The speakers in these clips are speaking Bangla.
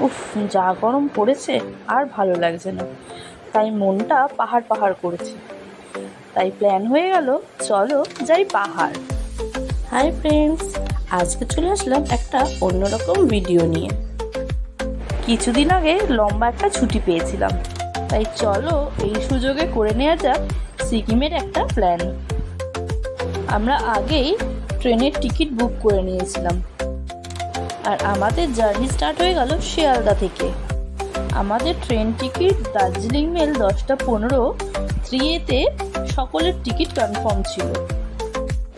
উফ, যা গরম পড়েছে আর ভালো লাগছে না। তাই মনটা পাহাড় পাহাড় করেছে। তাই প্ল্যান হয়ে গেল, চলো যাই পাহাড়। হাই ফ্রেন্ডস আজকে চলে আসলাম একটা অন্যরকম ভিডিও নিয়ে। কিছুদিন আগে লম্বা একটা ছুটি পেয়েছিলাম। তাই চলো এই সুযোগে করে নেওয়া যাক সিকিমের একটা প্ল্যান আমরা আগেই ট্রেনের টিকিট বুক করে নিয়েছিলাম। আর আমাদের জার্নি স্টার্ট হয়ে গেল শিয়ালদা থেকে। আমাদের ট্রেন টিকিট দার্জিলিং মেল দশটা পনেরো থ্রি এতে সকলের টিকিট কনফার্ম ছিল।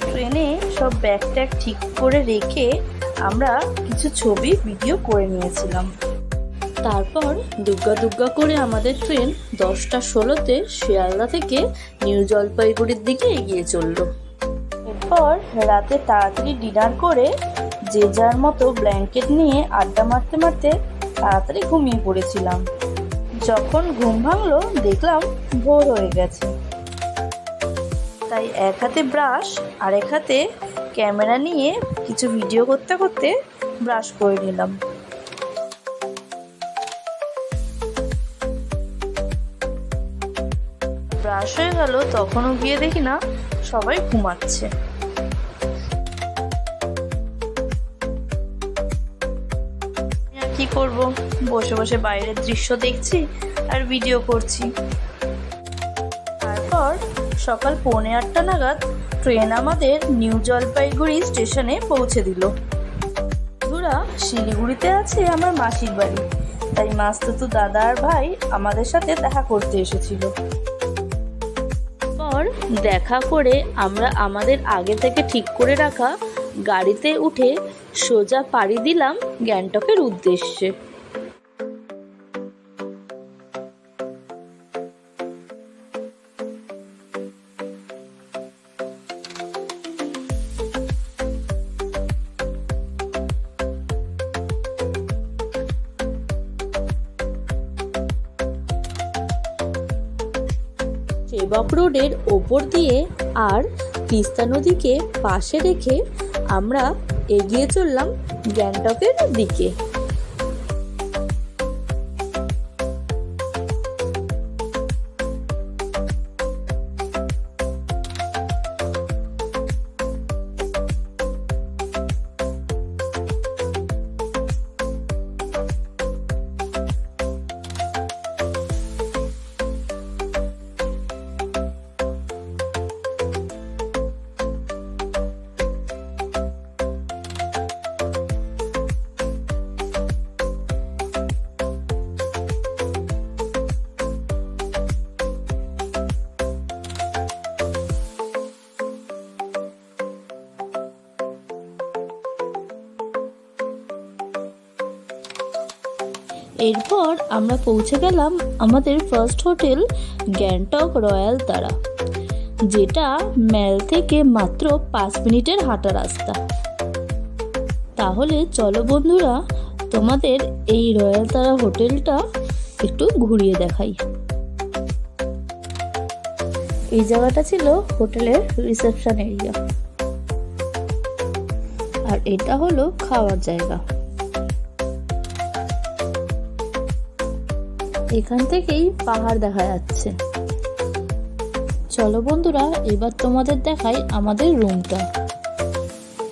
ট্রেনে সব ব্যাগ ট্যাগ ঠিক করে রেখে আমরা কিছু ছবি, ভিডিও করে নিয়েছিলাম। তারপর দুগ্গা দুগ্গা করে আমাদের ট্রেন দশটা ষোলোতে শিয়ালদা থেকে নিউ জলপাইগুড়ির দিকে এগিয়ে চলল। এরপর রাতে তাড়াতাড়ি ডিনার করে যে যার মতো ব্ল্যাঙ্কেট নিয়ে আড্ডা মারতে মারতে তাড়াতাড়ি ঘুমিয়ে পড়েছিলাম। যখন ঘুম ভাঙলো, দেখলাম ভোর হয়ে গেছে। তাই এক হাতে ব্রাশ আর এক হাতে ক্যামেরা নিয়ে কিছু ভিডিও করতে করতে ব্রাশ করে নিলাম। ব্রাশ হয়ে গেল, তখনও গিয়ে দেখি না সবাই ঘুমাচ্ছে। করব? বসে বসে বাইরের দৃশ্য দেখছি আর ভিডিও করছি। তারপর সকাল পৌনে আটটা নাগাদ ট্রেন আমাদের নিউ জলপাইগুড়ি স্টেশনে পৌঁছে দিল। বন্ধুরা, শিলিগুড়িতে আছে আমার মাসির বাড়ি। তাই মাস্তুতু দাদা আর ভাই আমাদের সাথে দেখা করতে এসেছিল। পর দেখা করে আমরা আমাদের আগে থেকে ঠিক করে রাখা গাড়িতে উঠে সোজা পাড়ি দিলাম গ্যাংটকের উদ্দেশ্যে। সেবক রোডের ওপর দিয়ে আর তিস্তা নদীকে পাশে রেখে আমরা এগিয়ে চললাম গ্যাংটকের দিকে। এরপর আমরা পৌঁছে গেলাম আমাদের ফার্স্ট হোটেল গ্যাংটক রয়্যাল তারা যেটা ম্যাল থেকে মাত্র পাঁচ মিনিটের হাঁটা রাস্তা। তাহলে চলো বন্ধুরা, তোমাদের এই রয়্যাল তারা হোটেলটা একটু ঘুরিয়ে দেখাই। এই জায়গাটা ছিল হোটেলের রিসেপশন এরিয়া। আর এটা হলো খাওয়ার জায়গা। এখান থেকেই পাহাড় দেখা যাচ্ছে। চলো বন্ধুরা, এবার তোমাদের দেখাই আমাদের রুমটা।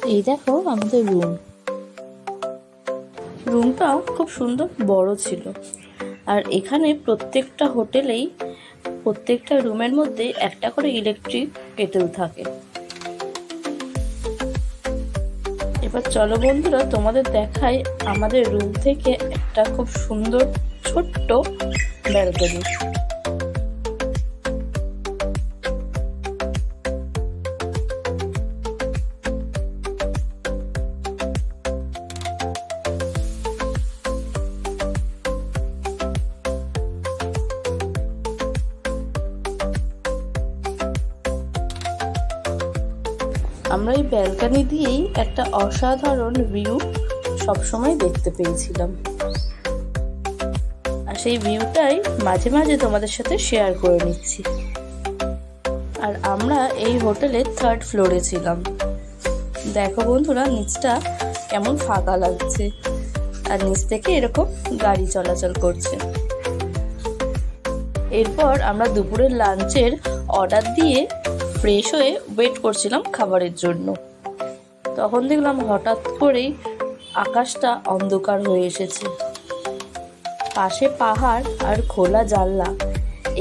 এই দেখো আমাদের রুম। রুমটা খুব সুন্দর বড় ছিল। আর এখানে প্রত্যেকটা হোটেলেই প্রত্যেকটা রুমের মধ্যে একটা করে ইলেকট্রিক কেটেল থাকে। এবার চলো বন্ধুরা, তোমাদের দেখাই আমাদের রুম থেকে একটা খুব সুন্দর ছোট্ট ব্যালকনি। আমরা এই ব্যালকনি দিয়েই একটা অসাধারণ ভিউ সবসময় দেখতে পেয়েছিলাম। সেই ভিউটাই মাঝে মাঝে তোমাদের সাথে শেয়ার করে নিচ্ছি। আর আমরা এই হোটেলের থার্ড ফ্লোরে ছিলাম। দেখো বন্ধুরা, নিচটা কেমন ফাঁকা লাগছে। আর নিচ থেকে এরকম গাড়ি চলাচল করছে। এরপর আমরা দুপুরের লাঞ্চের অর্ডার দিয়ে ফ্রেশ হয়ে ওয়েট করছিলাম খাবারের জন্য। তখন দেখলাম হঠাৎ করেই আকাশটা অন্ধকার হয়ে এসেছে। পাশে পাহাড় আর খোলা জানলা।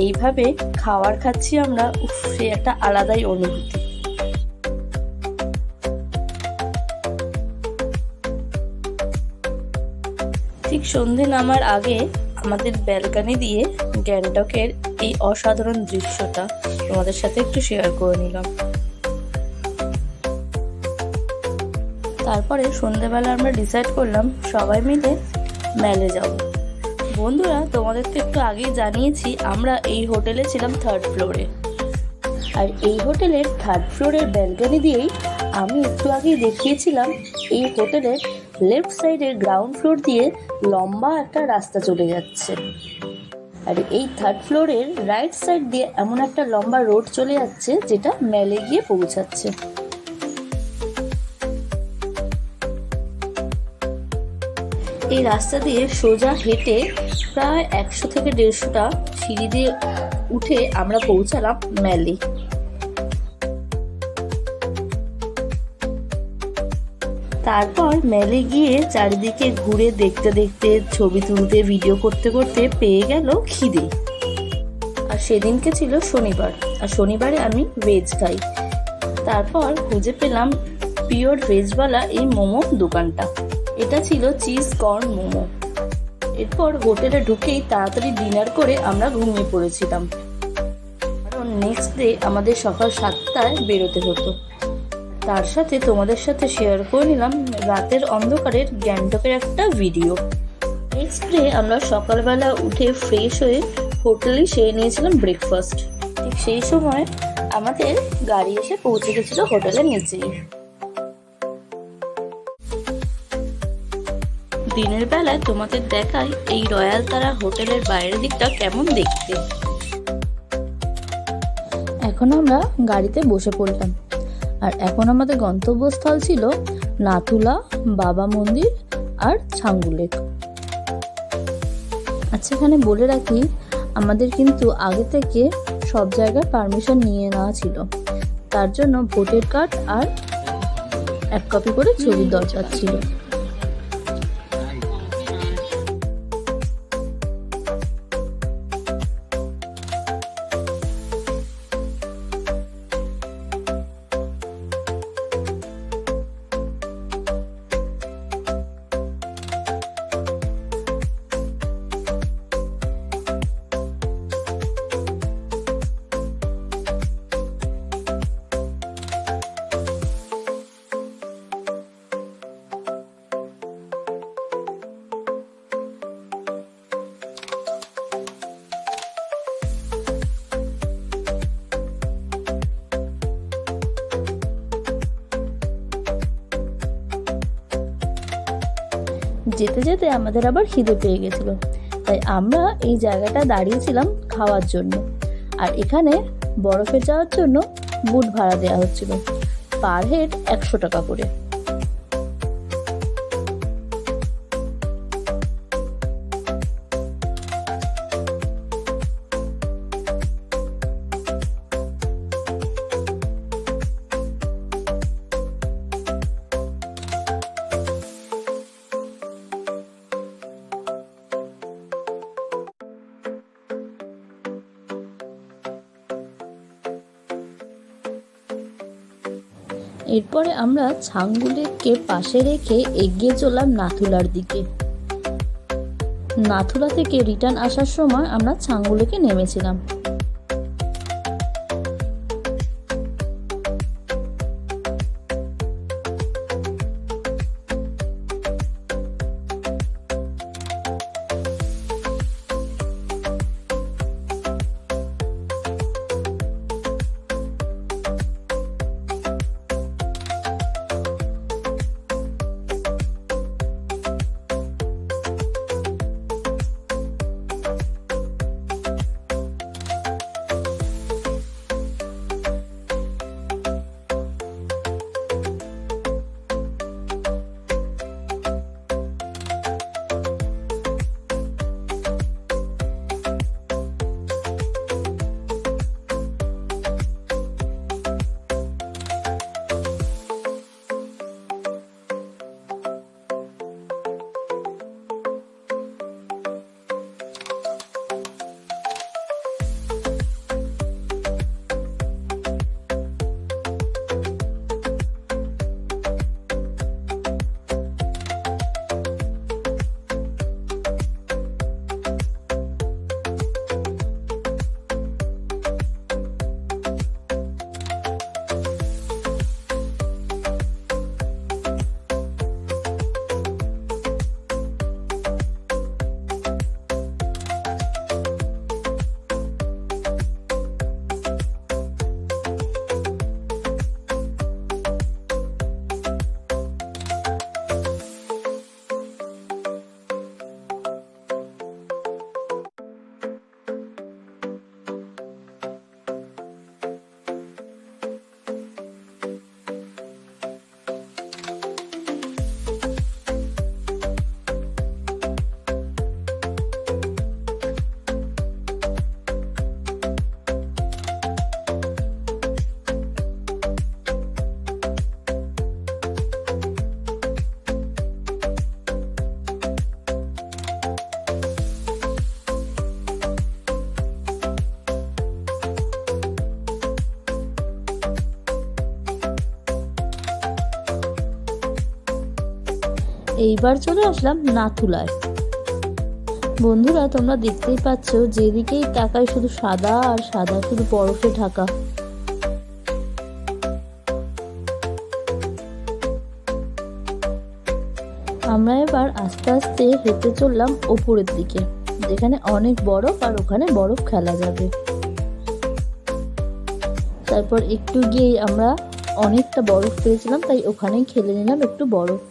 এইভাবে খাওয়ার খাচ্ছি আমরা সে একটা আলাদাই অনুভূতি। ঠিক সন্ধে নামার আগে আমাদের ব্যালকানি দিয়ে গ্যাংটকের এই অসাধারণ দৃশ্যটা তোমাদের সাথে একটু শেয়ার করে নিলাম। তারপরে সন্ধেবেলা আমরা ডিসাইড করলাম সবাই মিলে মেলে যাব। বন্ধুরা, তোমাদেরকে একটু আগেই জানিয়েছি, আমরা এই হোটেলে ছিলাম থার্ড ফ্লোরে আর এই হোটেলের থার্ড ফ্লোরের ব্যালকনি দিয়েই আমি একটু আগেই দেখিয়েছিলাম, এই হোটেলের লেফট সাইডের গ্রাউন্ড ফ্লোর দিয়ে লম্বা একটা রাস্তা চলে যাচ্ছে। আর এই থার্ড ফ্লোরের রাইট সাইড দিয়ে এমন একটা লম্বা রোড চলে যাচ্ছে, যেটা মেলে গিয়ে পৌঁছাচ্ছে। এই রাস্তা দিয়ে সোজা হেঁটে প্রায় একশো থেকে দেড়শোটা সিঁড়ি দিয়ে উঠে আমরা পৌঁছালাম ম্যালি। তারপর মেলে গিয়ে চারিদিকে ঘুরে দেখতে দেখতে, ছবি তুলতে ভিডিও করতে করতে পেয়ে গেল খিদে। আর সেদিনকে ছিল শনিবার, আর শনিবারে আমি ভেজ খাই। তারপর খুঁজে পেলাম পিওর ভেজওয়ালা এই মোমো দোকানটা। এটা ছিল চিজ কর্ন মোমো। এরপর হোটেলে ঢুকেই তাড়াতাড়ি ডিনার করে আমরা ঘুমিয়ে পড়েছিলাম। কারণ নেক্সট ডে আমাদের সকাল সাতটায় বেরোতে হতো। তার সাথে তোমাদের সাথে শেয়ার করে নিলাম রাতের অন্ধকারের গ্যাংটকের একটা ভিডিও নেক্সট ডে আমরা সকালবেলা উঠে ফ্রেশ হয়ে হোটেলেই সেরে নিয়েছিলাম ব্রেকফাস্ট ঠিক সেই সময় আমাদের গাড়ি এসে পৌঁছে গেছিল হোটেলের নিচেই। দিনের বেলায় তোমাদের দেখাই এই রয়্যাল তারা হোটেলের বাইরের দিকটা কেমন দেখতে। এখন আমরা গাড়িতে বসে পড়লাম। আর এখন আমাদের গন্তব্যস্থল ছিল নাথুলা বাবা মন্দির আর ছাঙ্গু লেক আচ্ছা এখানে বলে রাখি, আমাদের কিন্তু আগে থেকে সব জায়গায় পারমিশন নিয়ে নেওয়া ছিল। তার জন্য ভোটার কার্ড আর এক কপি করে ছবির দরকার ছিল। যেতে যেতে আমাদের আবার খিদে পেয়ে গেছিল। তাই আমরা এই জায়গাটা দাঁড়িয়েছিলাম খাওয়ার জন্য। আর এখানে বরফে যাওয়ার জন্য বুট ভাড়া দেওয়া হচ্ছিল। পার হেড একশো টাকা করে। এরপরে আমরা ছাঙ্গুলেককে পাশে রেখে এগিয়ে চললাম নাথুলার দিকে। নাথুলা থেকে রিটার্ন আসার সময় আমরা ছাঙ্গুলেকে নেমেছিলাম। এইবার চলে আসলাম নাথুলায় বন্ধুরা, তোমরা দেখতেই পাচ্ছ যেদিকেই তাকায় শুধু সাদা আর সাদা শুধু বরফে ঢাকা। আমরা এবার আস্তে আস্তে হেঁটে চললাম ওপরের দিকে, যেখানে অনেক বরফ আর ওখানে বরফ খেলা যাবে। তারপর একটু গিয়েই আমরা অনেকটা বরফ পেয়েছিলাম, তাই ওখানেই খেলে নিলাম একটু বরফ।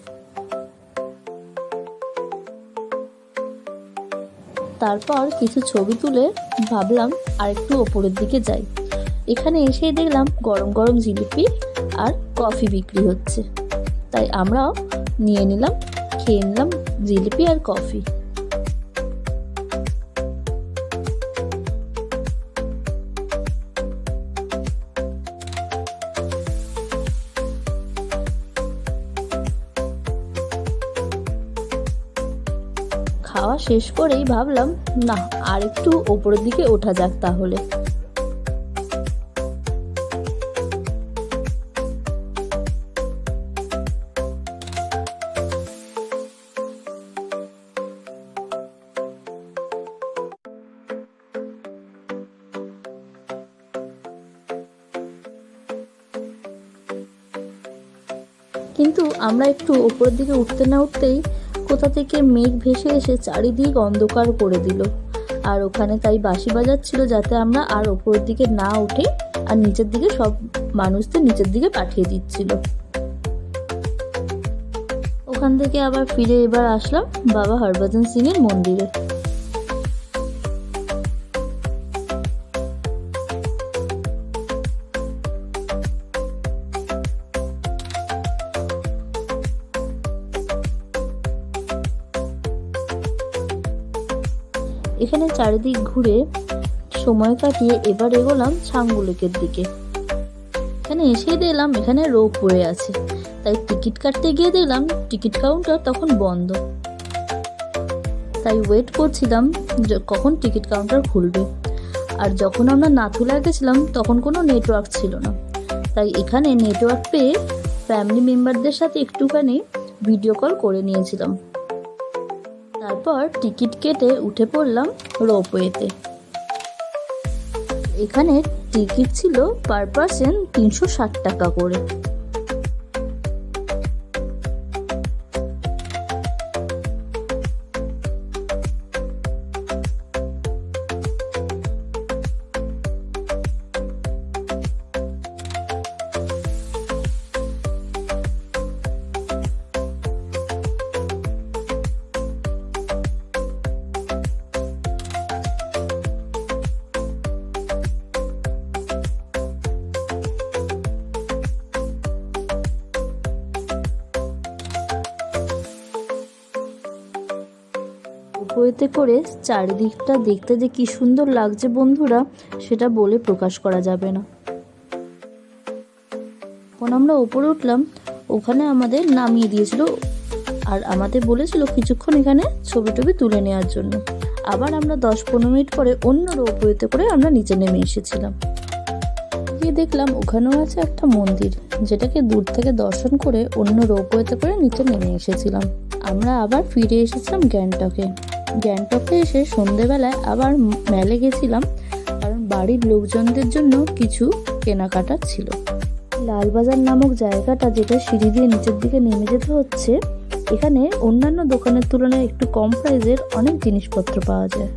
তারপর কিছু ছবি তুলে ভাবলাম আর একটু ওপরের দিকে যাই। এখানে এসেই দেখলাম গরম গরম জিলিপি আর কফি বিক্রি হচ্ছে। তাই আমরাও নিয়ে নিলাম, খেয়ে নিলাম জিলিপি আর কফি। শেষ করেই ভাবলাম, না, আর একটু ওপরের দিকে ওঠা যাক তাহলে। কিন্তু আমরা একটু ওপরের দিকে উঠতে না উঠতেই কোথা থেকে মেঘ ভেসে এসে চারিদিক অন্ধকার করে দিল। আর ওখানে তাই বাঁশি বাজাচ্ছিল যাতে আমরা আর ওপরের দিকে না উঠে আর নিচের দিকে সব মানুষদের নিচের দিকে পাঠিয়ে দিচ্ছিল। ওখান থেকে আবার ফিরে এবার আসলাম বাবা হরভজন সিং এর মন্দিরে। চারিদিক ঘুরে সময় কাটিয়ে এবার এগোলাম ছাঙ্গুলেকের দিকে। এখানে এসে দেখলাম এখানে রোপওয়ে আছে। তাই টিকিট কাটতে গিয়ে দেখলাম টিকিট কাউন্টার তখন বন্ধ। তাই ওয়েট করছিলাম কখন টিকিট কাউন্টার খুলবে। আর যখন আমরা নাথুলা গেছিলাম তখন কোনো নেটওয়ার্ক ছিল না। তাই এখানে নেটওয়ার্ক পেয়ে ফ্যামিলি মেম্বারদের সাথে একটুখানি ভিডিও কল করে নিয়েছিলাম। তারপর টিকিট কেটে উঠে পড়লাম রোপওয়েতে। এখানে টিকিট ছিল পার পার্সন তিনশো ষাট টাকা করে। বইতে করে চারিদিকটা দেখতে যে কি সুন্দর লাগছে বন্ধুরা, সেটা বলে প্রকাশ করা যাবে না। যখন আমরা ওপরে উঠলাম, ওখানে আমাদের নামিয়ে দিয়েছিল আর আমাদের বলেছিল কিছুক্ষণ এখানে ছবি টবি তুলে নেওয়ার জন্য। আবার আমরা দশ পনেরো মিনিট পরে অন্য রোপওয়েতে করে আমরা নিচে নেমে এসেছিলাম। গিয়ে দেখলাম ওখানেও আছে একটা মন্দির, যেটাকে দূর থেকে দর্শন করে অন্য রোপওয়েতে করে নিচে নেমে এসেছিলাম। আমরা আবার ফিরে এসেছিলাম গ্যাংটকে। গ্যাংটকে এসে সন্ধেবেলায় আবার মেলে গেছিলাম, কারণ বাড়ির লোকজনদের জন্য কিছু কেনাকাটা ছিল। লালবাজার নামক জায়গাটা যেটা সিঁড়ি দিয়ে নিচের দিকে নেমে যেতে হচ্ছে, এখানে অন্যান্য দোকানের তুলনায় একটু কম প্রাইজের অনেক জিনিসপত্র পাওয়া যায়।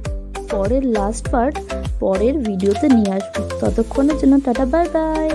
পরের লাস্ট পার্ট পরের ভিডিওতে নিয়ে আসব। ততক্ষণের জন্য টাটা বাই বাই